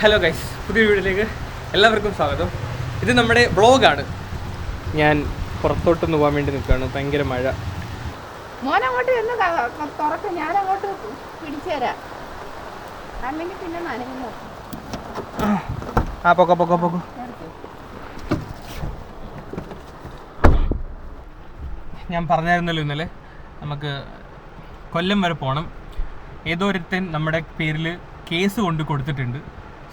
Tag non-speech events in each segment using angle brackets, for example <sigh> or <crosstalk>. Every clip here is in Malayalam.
ഹലോ ഗൈസ് പുതിയ വീഡിയോയിലേക്ക് എല്ലാവർക്കും സ്വാഗതം. ഇത് നമ്മുടെ ബ്ലോഗാണ് ഞാൻ പുറത്തോട്ടൊന്ന് പോകാൻ വേണ്ടി നിൽക്കുകയാണ്. ഭയങ്കര മഴ. അങ്ങോട്ട് പിടിച്ചു തരാം അല്ലെങ്കിൽ പിന്നെ നനഞ്ഞു ആ പൊക്ക പൊക്ക പൊക്ക. ഞാൻ പറഞ്ഞായിരുന്നല്ലോ ഇന്നലെ നമുക്ക് കൊല്ലം വരെ പോകണം ഏതോ ഒരുത്തൻ നമ്മുടെ പേരിൽ കേസ് കൊണ്ട് കൊടുത്തിട്ടുണ്ട്.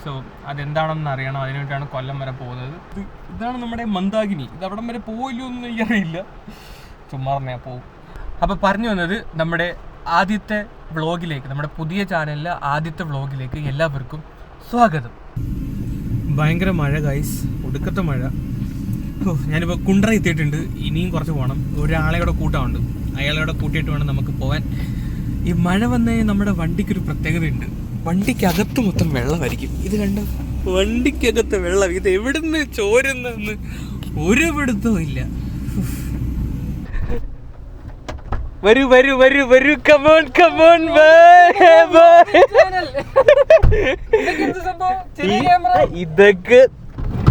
സോ അതെന്താണെന്ന് അറിയണം. അതിനുവേണ്ടിയാണ് കൊല്ലം വരെ പോകുന്നത്. ഇത് ഇതാണ് നമ്മുടെ മന്ദാകിനി. ഇത് അവിടം വരെ പോയില്ലോ എന്ന് എനിക്കറിയില്ല. ചുമ്മാ പറഞ്ഞാൽ പോകും അപ്പോൾ പറഞ്ഞു വന്നത് നമ്മുടെ ആദ്യത്തെ വ്ളോഗിലേക്ക് നമ്മുടെ പുതിയ ചാനലിലെ ആദ്യത്തെ വ്ളോഗിലേക്ക് എല്ലാവർക്കും സ്വാഗതം. ഭയങ്കര മഴ ഗൈസ് ഒടുക്കത്തെ മഴ. ഞാനിപ്പോൾ കുണ്ടറ എത്തിയിട്ടുണ്ട്. ഇനിയും കുറച്ച് പോകണം ഒരാളെ കൂടെ കൂട്ടാവുണ്ട് അയാളെ കൂടെ കൂട്ടിയിട്ട് വേണം നമുക്ക് പോകാൻ ഈ മഴ വന്നേ നമ്മുടെ വണ്ടിക്കൊരു പ്രത്യേകതയുണ്ട്. വണ്ടിക്കകത്ത് മൊത്തം വെള്ളമായിരിക്കും ഇത് കണ്ട? വണ്ടിക്കകത്ത് വെള്ളം. ഇത് എവിടുന്ന് ചോരുന്നെന്ന് ഒരു പിടുത്തവും ഇല്ല. വരൂ വരൂ വരൂ വരൂ. കമോൺ കമോൺ ഇതൊക്കെ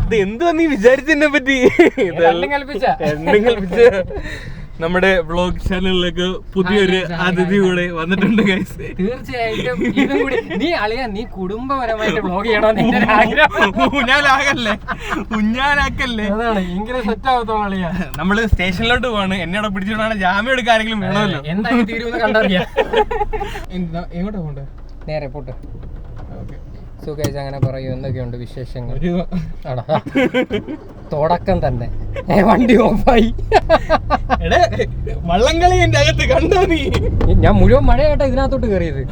ഇത് എന്തുവാ നീ വിചാരിച്ചതിനെ പറ്റി? രണ്ടും കൽപ്പിച്ച? നമ്മുടെ വ്ളോഗ് ചാനലിലേക്ക് പുതിയൊരു അതിഥി കൂടെ വന്നിട്ടുണ്ട് ഗൈസ് തീർച്ചയായിട്ടും നീ അളിയാ നീ കുടുംബപരമായിട്ട് <laughs> ചെയ്യണമെന്ന് ആഗ്രഹം. ഊഞ്ഞാലാകല്ലേ ഊഞ്ഞാലാക്കല്ലേ അതാണ് സെറ്റ് ആവത്തോളം അളിയാ. നമ്മൾ സ്റ്റേഷനിലോട്ട് പോവാണ്. എന്നെ അവിടെ പിടിച്ചിട്ടാണ് ജാമ്യം എടുക്കാൻ ആരെങ്കിലും വേണമല്ലോ. എന്തായാലും തീരുമെന്ന് കണ്ടറിയാം. <laughs> എങ്ങോട്ടാ പോണ്ടേ? നേരെ പോട്ട്. സുഖേഷ് അങ്ങനെ പറയൂ. എന്തൊക്കെയുണ്ട് വിശേഷങ്ങൾ? തുടക്കം തന്നെ. വണ്ടി ഓഫായി. വള്ളംകളി എന്റെ അകത്ത് കണ്ടോ നീ? ഞാൻ മുഴുവൻ മഴയായിട്ടാ ഇതിനകത്തോട്ട് കയറിയത്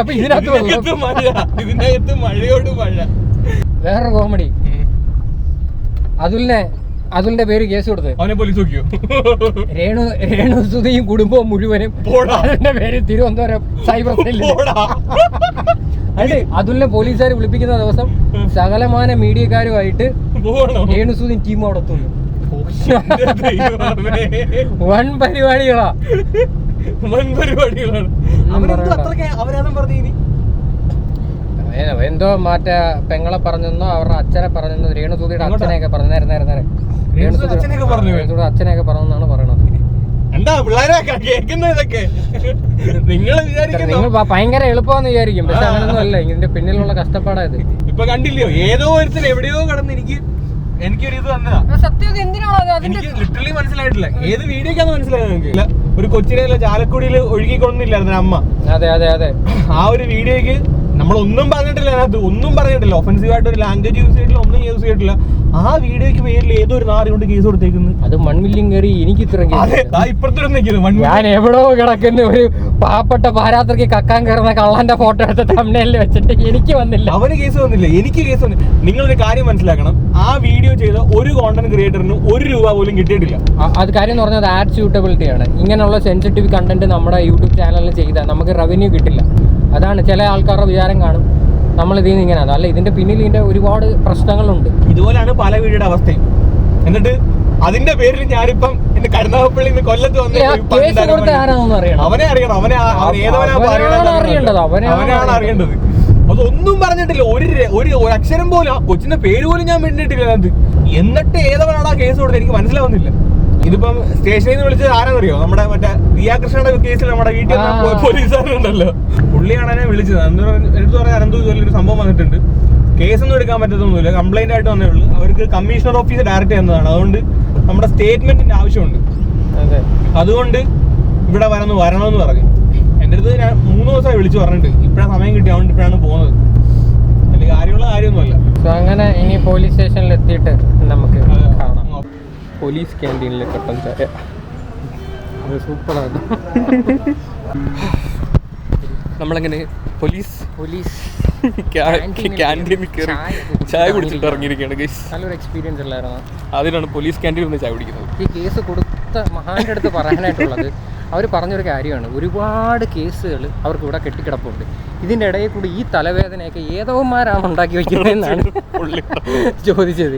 അപ്പൊ ഇതിനകത്ത്. ഇതിനകത്ത് മഴ ഇതിനകത്ത് മഴയോട് മഴ. വേറൊരു കോമഡി അതുലിനെ അതുലിന്റെ പേര് കേസ് കൊടുത്ത് അവനെ പോലീസ് നോക്കിയോ? രേണു രേണു സുധയും കുടുംബവും മുഴുവനും. അതിന്റെ പേര് തിരുവനന്തപുരം സൈബർ സെല്ലിൽ. അതെ അതുലിനെ പോലീസുകാർ വിളിപ്പിക്കുന്ന ദിവസം സകലമാന മീഡിയക്കാരുമായിട്ട് പോണോ രേണു സുധി ടീം അവിടെ എത്തുന്നു. വൻ പരിപാടികളാ. വൻ പരിപാടികളാണ്. പറഞ്ഞു ഇനി? എന്തോ മറ്റേ പെങ്ങളെ പറഞ്ഞെന്നോ അവരുടെ അച്ഛനെ പറഞ്ഞെന്നോ രേണുസൂതിയുടെ? അച്ഛനെയൊക്കെ പറഞ്ഞു നേരെ നേരെ നേരെ. രേണുസൂതിയുടെ അച്ഛനെയൊക്കെ പറഞ്ഞെന്നാണ് പറയണത്. എന്താ പിള്ളേരെ കേൾക്കുന്ന ഇതൊക്കെ? നിങ്ങൾ ഭയങ്കര എളുപ്പമാന്ന് വിചാരിക്കും. പക്ഷെ അങ്ങനൊന്നും അല്ല ഇതിന്റെ പിന്നിലുള്ള കഷ്ടപ്പാടായത് ഇപ്പൊ കണ്ടില്ലയോ? ഏതോ ഒരു എവിടെയോ കടന്ന് എനിക്ക് എനിക്കൊരു ഇത് തന്നതാ സത്യം എന്തിനാണോ എനിക്ക് ലിറ്ററലി മനസ്സിലായിട്ടില്ല. ഏത് വീഡിയോക്കാന്ന് മനസ്സിലായത് നിങ്ങൾക്ക് ഒരു കൊച്ചിനെ ചാലക്കുടിയിൽ ഒഴുകിക്കൊണ്ടില്ലായിരുന്നു അമ്മ. അതെ അതെ അതെ. ആ ഒരു വീഡിയോയ്ക്ക് നമ്മൾ ഒന്നും പറഞ്ഞിട്ടില്ല അതിനകത്ത് ഒന്നും പറഞ്ഞിട്ടില്ല. ഒഫൻസീവ് ആയിട്ട് ഒരു ലാംഗ്വേജ് യൂസ് ചെയ്തിട്ടില്ല ഒന്നും യൂസ് ചെയ്തിട്ടില്ല. ആ വീഡിയോയ്ക്ക് പേരിൽ ഏതൊരു ഒരു നാറി കൊണ്ട് കേസ് കൊടുത്തേക്കുന്നു. അത് മൺമില്ലിയും കയറി എനിക്ക് ഇത്രയും ഞാൻ എവിടോ കിടക്കുന്ന ഒരു പാവപ്പെട്ട പാരാത്രക്ക് കക്കാൻ കയറുന്ന കള്ളാന്റെ ഫോട്ടോ എടുത്ത് തമിഴിൽ വെച്ചിട്ട് എനിക്ക് വന്നില്ല. അവന് കേസ് വന്നില്ല എനിക്ക് കേസ് വന്നില്ല. നിങ്ങളൊരു കാര്യം മനസ്സിലാക്കണം ആ വീഡിയോ ചെയ്ത ഒരു കോണ്ടന്റ് ക്രിയേറ്ററിന് ഒരു രൂപ പോലും കിട്ടിയിട്ടില്ല. അത് കാര്യം എന്ന് പറഞ്ഞത് ആഡ് സ്യൂട്ടബിലിറ്റി ആണ്. ഇങ്ങനെയുള്ള സെൻസിറ്റീവ് കണ്ടന്റ് നമ്മുടെ യൂട്യൂബ് ചാനലിൽ ചെയ്താൽ നമുക്ക് റവന്യൂ കിട്ടില്ല. അതാണ് ചില ആൾക്കാരുടെ വിചാരം കാണും. നമ്മൾ ഇതിൽ നിന്ന് ഇങ്ങനെ അല്ല ഇതിന്റെ പിന്നിൽ ഇതിന്റെ ഒരുപാട് പ്രശ്നങ്ങളുണ്ട്. ഇതുപോലെയാണ് പല വീടുടെ അവസ്ഥയും. എന്നിട്ട് അതിന്റെ പേരിൽ ഞാനിപ്പം എന്റെ കരുനാഗപ്പള്ളി നിന്ന് കൊല്ലത്ത് വന്നിട്ട് അവനെ അറിയണം അവനെ അറിയേണ്ടത്, അവനാണ് അറിയേണ്ടത്. അതൊന്നും പറഞ്ഞിട്ടില്ല. ഒരു ഒരു അക്ഷരം പോലും ആ കൊച്ചിന്റെ പേര് പോലും ഞാൻ മിണ്ടിട്ടില്ല അത് എന്നിട്ട് ഏതവനാണ് ആ കേസ് കൊടുത്തത്? എനിക്ക് മനസ്സിലാവുന്നില്ല. ഇതിപ്പം സ്റ്റേഷനിൽ നിന്ന് വിളിച്ചത് ആരാന്നറിയോ? നമ്മുടെ മറ്റേ റിയാകൃഷ്ണയുടെ കേസിൽ നമ്മുടെ വീട്ടിൽ. പോലീസുകാരുണ്ടല്ലോ പുള്ളിയാണ് എന്നെ വിളിച്ചത്. എടുത്തു പറഞ്ഞ അനന്തു ഇതുപോലെ ഒരു സംഭവം വന്നിട്ടുണ്ട്. കേസൊന്നും എടുക്കാൻ പറ്റത്തൊന്നുമില്ല. കംപ്ലൈന്റ് ആയിട്ട് വന്നേ ഉള്ളൂ. അവർക്ക് കമ്മീഷണർ ഓഫീസ് ഡയറക്റ്റ് ചെയ്യുന്നതാണ്. അതുകൊണ്ട് നമ്മുടെ സ്റ്റേറ്റ്മെന്റിന്റെ ആവശ്യമുണ്ട്. അതുകൊണ്ട് ഇവിടെ വരന്ന് വരണമെന്ന് പറഞ്ഞു. എന്റെ അടുത്ത് ഞാൻ മൂന്ന് ദിവസമായി വിളിച്ചു പറഞ്ഞിട്ട്. ഇപ്പോഴാണ് സമയം കിട്ടി. അതുകൊണ്ട് ഇപ്പോഴാണ് പോകുന്നത്. അല്ലെങ്കിൽ കാര്യമുള്ള കാര്യമൊന്നുമല്ല. അങ്ങനെ ഇനി പോലീസ് സ്റ്റേഷനിൽ എത്തിയിട്ട് നമുക്ക് കാണാം. പോലീസ് ക്യാന്റീനിലെ കട്ടൻ ചായ അത് സൂപ്പറാണ് നമ്മളങ്ങനെ? പോലീസ്? പോലീസ്. <laughs> ക്യാന്റീനിൽ കയറി ചായ കുടിച്ചിട്ട് ഇറങ്ങിയിരിക്കുകയാണ് ഗൈസ് നല്ലൊരു എക്സ്പീരിയൻസ് ഉള്ളായിരുന്നു അതിനാണ് പോലീസ് ക്യാന്റീനിൽ നിന്ന് ചായ കുടിക്കുന്നത്. ഈ കേസ് കൊടുത്ത മഹാന്റെ അടുത്ത് പറയാനായിട്ടുള്ളത് അവർ പറഞ്ഞൊരു കാര്യമാണ്. ഒരുപാട് കേസുകൾ അവർക്ക് ഇവിടെ കെട്ടിക്കിടപ്പുണ്ട്. ഇതിന്റെ ഇടയിൽ കൂടി ഈ തലവേദനയൊക്കെ ഏതോമാരാണ് ഉണ്ടാക്കി വെക്കുന്നതെന്നാണ് പുള്ളി ചോദിച്ചത്.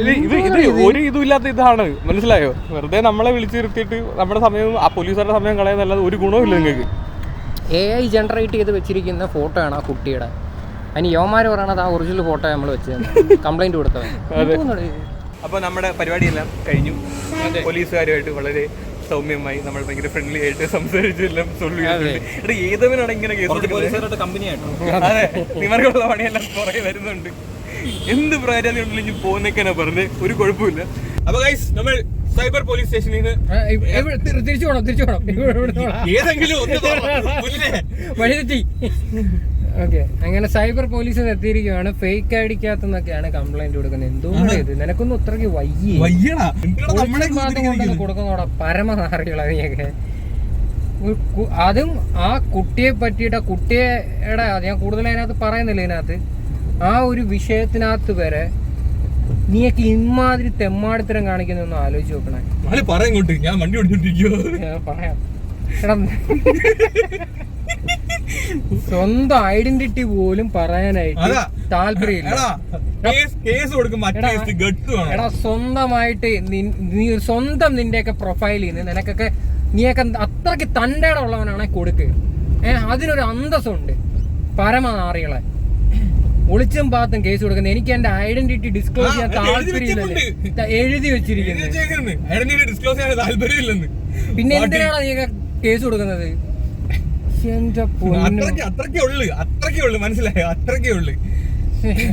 ഇത് ഇത് ഇത് ഒരു ഇതുമില്ലാത്ത ഇതാണ്. മനസ്സിലായോ? വെറുതെ നമ്മളെ വിളിച്ചു നിർത്തിയിട്ട് നമ്മുടെ സമയം ആ പോലീസുകാരുടെ സമയം കളയുന്നല്ലാതെ ഒരു ഗുണവും ഇല്ല നിങ്ങൾക്ക്. എ ഐ ജനറേറ്റ് ചെയ്ത് വെച്ചിരിക്കുന്ന ഫോട്ടോ ആണ് ആ കുട്ടിയുടെ. അതിന് യോമാര് പറയണത് ആ ഒറിജിനൽ ഫോട്ടോ നമ്മൾ വെച്ച് കംപ്ലൈന്റ് കൊടുത്തവൻ. അപ്പോൾ നമ്മുടെ പരിപാടിയെല്ലാം കഴിഞ്ഞു. പോലീസുകാരുമായിട്ട് വളരെ സൗമ്യമായി നമ്മൾ ഭയങ്കര ഫ്രണ്ട്ലി ആയിട്ട് സംസാരിച്ചെല്ലാം ചെയ്തിട്ടുണ്ട്. എടാ ഏതവനാണ് ഇങ്ങനെ കേസ് കൊടുക്കുന്നത് കമ്പനി ആയിട്ടോ അതെ. നിവർക്കുള്ള പണിയെല്ലാം കുറേ വരുന്നുണ്ട്. എന്ത് പ്രാരാതി ഉണ്ടെങ്കിലും പോകുന്നൊക്കെയാ പറഞ്ഞത് ഒരു കുഴപ്പമില്ല. അപ്പൊ ഗൈസ് നമ്മൾ സൈബർ പോലീസ് സ്റ്റേഷനിൽ നിന്ന് തിരിച്ചു പോണം തിരിച്ചു പോണം. ഏതെങ്കിലും. വഴിതെറ്റി. ഓക്കെ അങ്ങനെ സൈബർ പോലീസ് എത്തിയിരിക്കുകയാണ്. ഫേക്ക് ഐഡിക്കകത്തുനിന്നൊക്കെയാണ് കംപ്ലൈന്റ് കൊടുക്കുന്നത്. എന്തുകൊണ്ട് ഇത്? നിനക്കൊന്നും അത്രയ്ക്ക് വയ്യേ. കൊടുക്കുന്നോടാ പരമനാറികളാ നീയൊക്കെ. അതും ആ കുട്ടിയെ പറ്റിയിട്ട് ആ കുട്ടിയുടെ ഞാൻ കൂടുതൽ അതിനകത്ത് പറയുന്നില്ല ഇതിനകത്ത്. ആ ഒരു വിഷയത്തിനകത്ത് വരെ നീയൊക്കെ ഇമാതിരി തെമ്മാടിത്തരം കാണിക്കുന്നൊന്ന് ആലോചിച്ച് നോക്കണേ. ആൾ പറ ഇങ്ങോട്ട്. ഞാൻ വണ്ടി ഓടിച്ചോണ്ടിരിക്കുവോ. ഞാൻ പറയാം. എടാ, സ്വന്തം ഐഡന്റിറ്റി പോലും പറയാനായിട്ട്. താല്പര്യമില്ല. എടാ സ്വന്തമായിട്ട് നീ സ്വന്തം നിന്റെയൊക്കെ പ്രൊഫൈലിൽ നിന്ന് നിനക്കൊക്കെ നീയൊക്കെ അത്രയ്ക്ക് തന്റെ ഉള്ളവനാണെ കൊടുക്ക്. ഏഹ് അതിനൊരു അന്തസ്സുണ്ട്. പരമനാറികളെ. ഒളിച്ചും പാത്തും കേസ് കൊടുക്കുന്നത്. എനിക്ക് എന്റെ ഐഡന്റിറ്റി ഡിസ്ക്ലോസ് ചെയ്യാൻ താല്പര്യമില്ല എഴുതി വെച്ചിരിക്കുന്നത് ഡിസ്ക്ലോസ് ചെയ്യാൻ താല്പര്യമില്ലെന്ന്. പിന്നെ എന്തിനാണ് നീ കേസ് കൊടുക്കുന്നത്?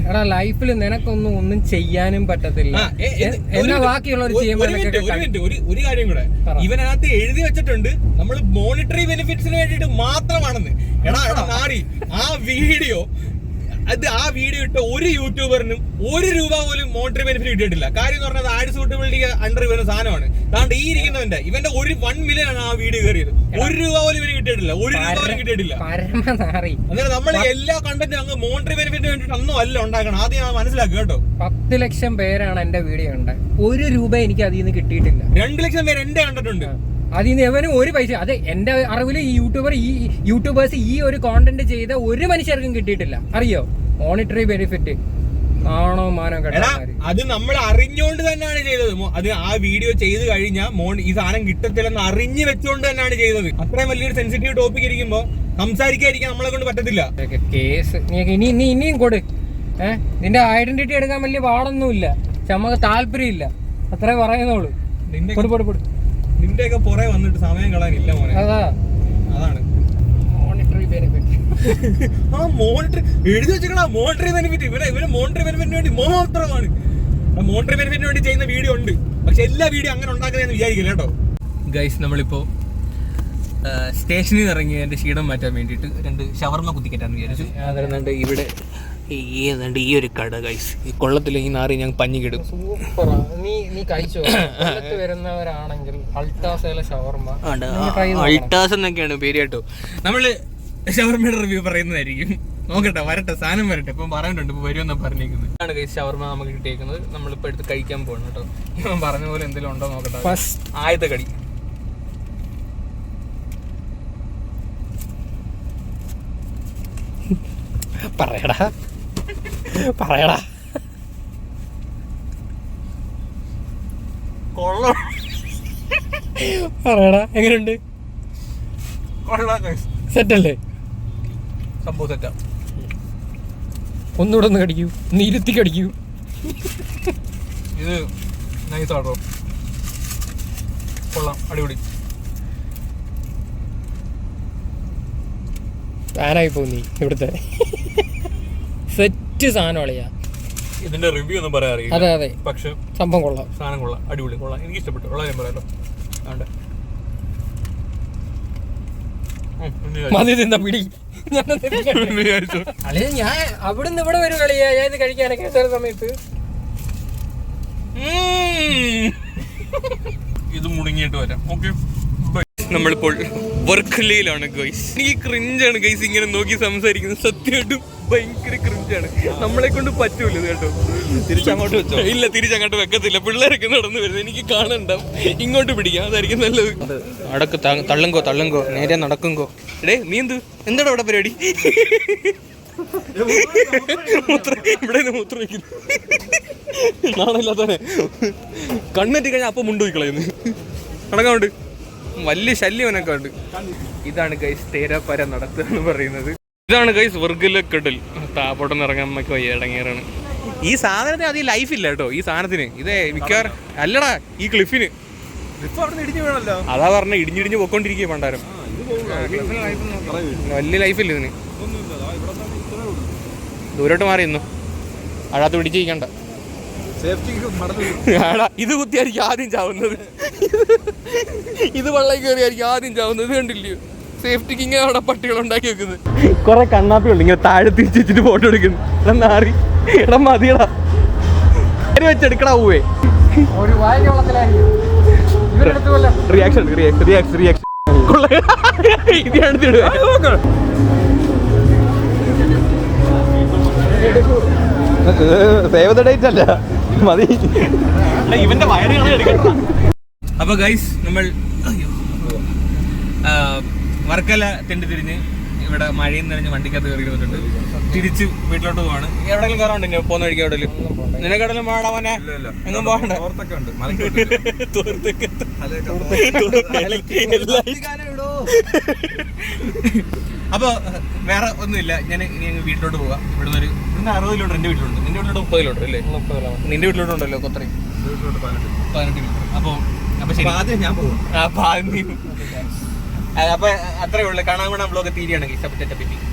എടാ ലൈഫിൽ നിനക്കൊന്നും ഒന്നും ചെയ്യാനും പറ്റത്തില്ല. എന്നാ ബാക്കിയുള്ളവർ ഒരു- കാര്യം കൂടെ. ഇവനകത്ത് എഴുതി വെച്ചിട്ടുണ്ട്. നമ്മൾ മോണിറ്ററി ബെനിഫിറ്റ്സിന് വേണ്ടിയിട്ട് മാത്രമാണെന്ന്. എടാ എടാ നാടി ആ വീഡിയോ അത് ആ വീഡിയോ ഇട്ട ഒരു യൂട്യൂബറിനും ഒരു രൂപ പോലും മോണിറ്ററി ബെനിഫിറ്റ് കിട്ടിയിട്ടില്ല. കാര്യം എന്ന് പറഞ്ഞാൽ ആഡ് സൂട്ടബിലിറ്റി അണ്ടർ വരുന്ന സാധനമാണ്. അതുകൊണ്ട് ഈ ഇരിക്കുന്നവന്റെ ഇവന്റെ ഒരു വൺ മില്യൺ ആണ് ആ വീഡിയോ കയറിയത്. ഒരു രൂപ പോലും ഇവന് കിട്ടിയിട്ടില്ല. ഒരു രൂപ പോലും കിട്ടിയിട്ടില്ല. അങ്ങനെ അന്നേരം നമ്മൾ എല്ലാ കണ്ടന്റും അങ്ങ് മോണിറ്ററി ബെനിഫിറ്റ് വേണ്ടിട്ട് ഒന്നും അല്ല ഉണ്ടാക്കണം. ആദ്യം ഞാൻ മനസ്സിലാക്കുക കേട്ടോ. പത്ത് ലക്ഷം പേരാണ് എന്റെ വീഡിയോ കണ്ടത്. ഒരു രൂപ എനിക്ക് അതിൽ നിന്ന് കിട്ടിയിട്ടില്ല. രണ്ട് ലക്ഷം പേര് എന്റെ കണ്ടിട്ടുണ്ട്. അതിൽ നിന്ന് എവനും ഒരു പൈസ അത് എന്റെ അറിവിൽ ഈ യൂട്യൂബർ ഈ യൂട്യൂബേഴ്സ് ഈ ഒരു കോണ്ടന്റ് ചെയ്ത ഒരു മനുഷ്യർക്കും കിട്ടിയിട്ടില്ല. അറിയോ? മോണിറ്ററി ബെനിഫിറ്റ് ആണോ മാനോ അത് നമ്മൾ അറിഞ്ഞുകൊണ്ട് തന്നെയാണ് ചെയ്തത്. അത് ആ വീഡിയോ ചെയ്ത് കഴിഞ്ഞാൽ മോൺ ഈ സാധനം കിട്ടത്തില്ലെന്ന് അറിഞ്ഞു വെച്ചുകൊണ്ട് തന്നെയാണ് ചെയ്തത്. അത്രയും വലിയൊരു സെൻസിറ്റീവ് ടോപ്പിക് ഇരിക്കുമ്പോ സംസാരിക്കാതിരിക്കാൻ നമ്മളെ കൊണ്ട് പറ്റത്തില്ല. കേസ് ഇനി ഇനി ഇനിയും കൊടു. ഏഹ് നിന്റെ ഐഡന്റിറ്റി എടുക്കാൻ വലിയ പാടൊന്നുമില്ല. പക്ഷെ നമുക്ക് താല്പര്യമില്ല. അത്രേ പറയുന്നുള്ളൂ. പൊടി പൊടി പൊടി നിന്റെയൊക്കെ പുറകെ വന്നിട്ട് സമയം കളയാനില്ല മോനെ. അതാ. അതാണ്. മോണിറ്ററി ബെനിഫിറ്റ് <laughs> ആ മോണിറ്ററി എഴുതി വെച്ചിട്ടാ മോണിറ്ററി ബെനിഫിറ്റ് ഇവരെ ഇവർ മോണിറ്ററി ബെനിഫിറ്റിന് വേണ്ടി മാത്രമാണ്. മോണിറ്ററി ബെനിഫിറ്റിന് വേണ്ടി ചെയ്യുന്ന വീഡിയോ ഉണ്ട്. പക്ഷെ എല്ലാ വീഡിയോ അങ്ങനെ ഉണ്ടാക്കുന്നതെന്ന് വിചാരിക്കില്ല കേട്ടോ. ഗൈസ് നമ്മളിപ്പോ സ്റ്റേഷനിൽ നിന്ന് ഇറങ്ങി എന്റെ ക്ഷീണം മാറ്റാൻ വേണ്ടിയിട്ട് രണ്ട് ഷവർമ കുത്തിക്കറ്റാന്ന് വിചാരിച്ചു. അതുകൊണ്ട് ഇവിടെ ഏതാണ്ട് ഈ ഒരു കട കൈസ് ഈ കൊള്ളത്തിലെ ഈ നാറി ഞാൻ പഞ്ഞിക്കിടും. സൂപ്പറാ നീ നീ കഴിച്ചോ? <coughs> കൊല്ലത്ത് വരുന്നവരാണെങ്കിൽ try അൾട്ടാസ് എന്നൊക്കെയാണ് പേര് കേട്ടോ. നമ്മൾ ഷവർമയുടെ റിവ്യൂ പറയുന്നതായിരിക്കും. നോക്കട്ടെ വരട്ടെ സാധനം വരട്ടെ. ഇപ്പം പറഞ്ഞിട്ടുണ്ട് ഇപ്പൊ വരുമെന്നാ പറഞ്ഞിരിക്കുന്നത്. ആണ് കൈ ഷവർമ നമുക്ക് കിട്ടിയേക്കുന്നത്. നമ്മളിപ്പോ എടുത്ത് കഴിക്കാൻ പോകണം കേട്ടോ. ഇവൻ പറഞ്ഞ പോലെ എന്തെങ്കിലും ഉണ്ടോ നോക്കട്ടെ. ഫസ്റ്റ് ആദ്യത്തെ കടി പറയടാ. പറയടാ. കൊള്ളാം. പറയടാ എങ്ങനെയുണ്ട്? സെറ്റ് അല്ലേ സെറ്റല്ലേ? സംഭവം സെറ്റാ ഒന്നുകൂടെ ഒന്ന് കടിക്കൂ. ഒന്ന് ഇരുത്തി കടിക്കൂ. ഇത് നൈസ് ആട്ടോ. കൊള്ളാം അടിപൊളി. ഫാനായി പോകുന്നു ഇവിടുത്തെ. സെറ്റ് സാധനം ഞാൻ ഇതിന്റെ റിവ്യൂ ഒന്നും പറയാൻ അറിയില്ല. അതെ അതെ. പക്ഷെ സംഭവം കൊള്ളാം. സാധനം കൊള്ളാം. അടിപൊളി കൊള്ളാം. എനിക്ക് ഇഷ്ടപ്പെട്ടു. ഉള്ള കാര്യം പറയാലോ ആണ്ട്. മതി തിന്ന പിടി? ഞാൻ അവിടുന്ന് ഇവിടെ വരും കളിയാ ഞാൻ ഇത് കഴിക്കാനൊക്കെ ചില സമയത്ത്. ഇത് മുടങ്ങിയിട്ട് വരാം. ഓക്കെ. നമ്മളിപ്പോൾ വർക്കലയിലാണ് ഗൈസ് എനിക്ക് ക്രിഞ്ചാണ് ഗൈസ് ഇങ്ങനെ നോക്കി സംസാരിക്കുന്നത്. സത്യമായിട്ടും. ഭയങ്കര ക്രിഞ്ചാണ് നമ്മളെ കൊണ്ട് പറ്റൂല ഇത് കേട്ടോ. തിരിച്ചങ്ങോട്ട് വെച്ചോ? ഇല്ല തിരിച്ചങ്ങോട്ട് വെക്കത്തില്ല. പിള്ളേരൊക്കെ നടന്നു വരുന്നത് എനിക്ക് കാണണ്ട. ഇങ്ങോട്ട് പിടിക്കാം. അതായിരിക്കും നല്ലത്. അടക്ക് തള്ളുങ്കോ തള്ളുങ്കോ. നേരെ നടക്കുങ്കോ. എടേ നീ എന്ത്? എന്താടാ അവിടെ പരിപാടി? മൂത്ര ഇവിടെ മൂത്രം വയ്ക്കുന്നു നാണമില്ലാത്തവനെ കണ്ണെറ്റി കഴിഞ്ഞാൽ അപ്പം മുണ്ട് കളയുന്നു അടക്കമുണ്ട് വലിയ ശല്യമനൊക്കെ ഉണ്ട്. ഇതാണ് ഗൈസ് തേരാപ്പര നടത്തുക എന്ന് പറയുന്നത്. ഇതാണ് ഗൈസ് വർഗല കെടൽ താപ്പോട്ടൊന്നും ഇറങ്ങാൻ നമുക്ക് വയ്യ ഇടങ്ങേറാണ്. ഈ സാധനത്തിന് അധികം ലൈഫ് ഇല്ല കേട്ടോ ഈ സാധനത്തിന്. ഇതേ മിക്കവാറും അല്ലടാ ഈ ക്ലിഫിന് ഇപ്പൊ അവിടെ ഇടിഞ്ഞു വീണല്ലോ അതാ പറഞ്ഞ ഇടിഞ്ഞിടിഞ്ഞ് പൊക്കോണ്ടിരിക്കുക പണ്ടാരം. വലിയ ലൈഫില്ല ഇതിന്. ദൂരോട്ട് മാറി ഇന്നു അഴാത്ത് പിടിച്ചിരിക്കണ്ട. ഇത് കുത്തിയായിരിക്കും ആദ്യം ചാവുന്നത്. ഇത് വെള്ളം കയറിയായിരിക്കും ആദ്യം ചാവുന്നത് ഇത് കണ്ടില്ലയോ? സേഫ്റ്റിക്ക് ഇങ്ങനെ അവിടെ പട്ടികൾ ഉണ്ടാക്കി വെക്കുന്നത്. കുറെ കണ്ണാപ്പിയുണ്ട് ഇങ്ങനെ താഴെ തിരിച്ച് വെച്ചിട്ട് ഫോട്ടോ എടുക്കുന്നു. എടാ നാറി എടാ മതിയടാ. വെച്ചെടുക്കടാ പോവേ റിയാക്ഷൻ റിയാക്ഷൻ റിയാക്ഷൻ റിയാക്ഷൻ ഇത് എടുത്തിടുക സേവ് ദ ഡേറ്റ് അല്ല. മതി. ഇവന്റെ വയറുകളെ എടുക്കണം അപ്പൊ ഗൈസ് നമ്മൾ അയ്യോ. വർക്കല തെണ്ടി തിരിഞ്ഞ് ഇവിടെ മഴയും നിറഞ്ഞ് വണ്ടിക്കകത്ത് കയറി വന്നിട്ടുണ്ട് തിരിച്ച് വീട്ടിലോട്ട് പോവാണ്. എവിടെയെങ്കിലും കയറാണ്ട് പോകുന്ന വഴിക്ക് എവിടെയെങ്കിലും? നിനക്ക് എവിടെയും പോകണ്ട മോനെ എങ്ങും തോർത്തൊക്കത്ത്. അപ്പൊ വേറെ ഒന്നുമില്ല. ഞാൻ ഇനി അങ്ങ് വീട്ടിലോട്ട് പോവാം. ഇവിടുന്ന് ഒരു ഇവിടുന്ന് അറുപത് കിലോമീറ്റർ എന്റെ വീട്ടിലുണ്ട് നിന്റെ വീട്ടിലോട്ട് മുപ്പത് കിലോമീറ്റർ അല്ലേ നിന്റെ വീട്ടിലോട്ടുണ്ടല്ലോ കൊത്രയും പതിനെട്ട്. കിലോമീറ്റർ അപ്പൊ അപ്പൊ ശരി. ആദ്യം ഞാൻ പോകും ആ, അപ്പൊ അത്രേ ഉള്ളു. കാണാൻ ബ്ലോഗ് തീരുകയാണെങ്കിൽ. ഇഷ്ടപ്പെട്ടിട്ട് പറ്റി.